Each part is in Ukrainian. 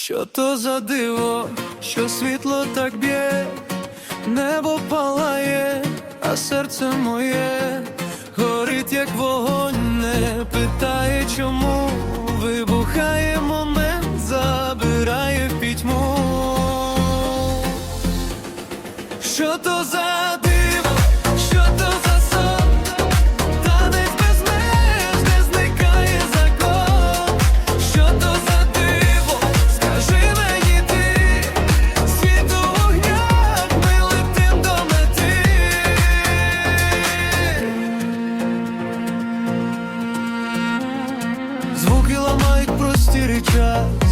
Що то за диво, що світло так б'є, небо палає, а серце моє горить, як вогонь, не питає, чому вибухає момент, забирає в пітьму. Що то за диво? простір і час.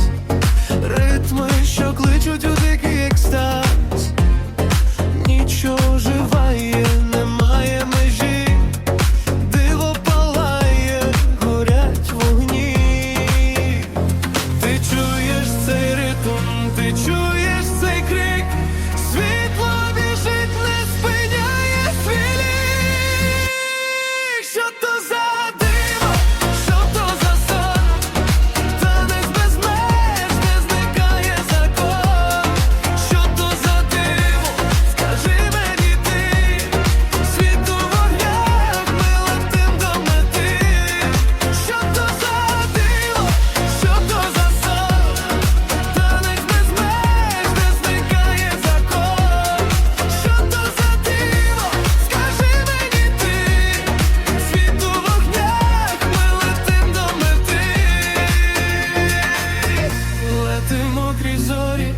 мокрі зорі,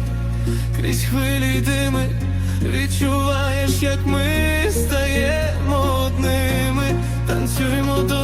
крізь хвилі й дими, відчуваєш, як ми стаємо одними, танцюємо до.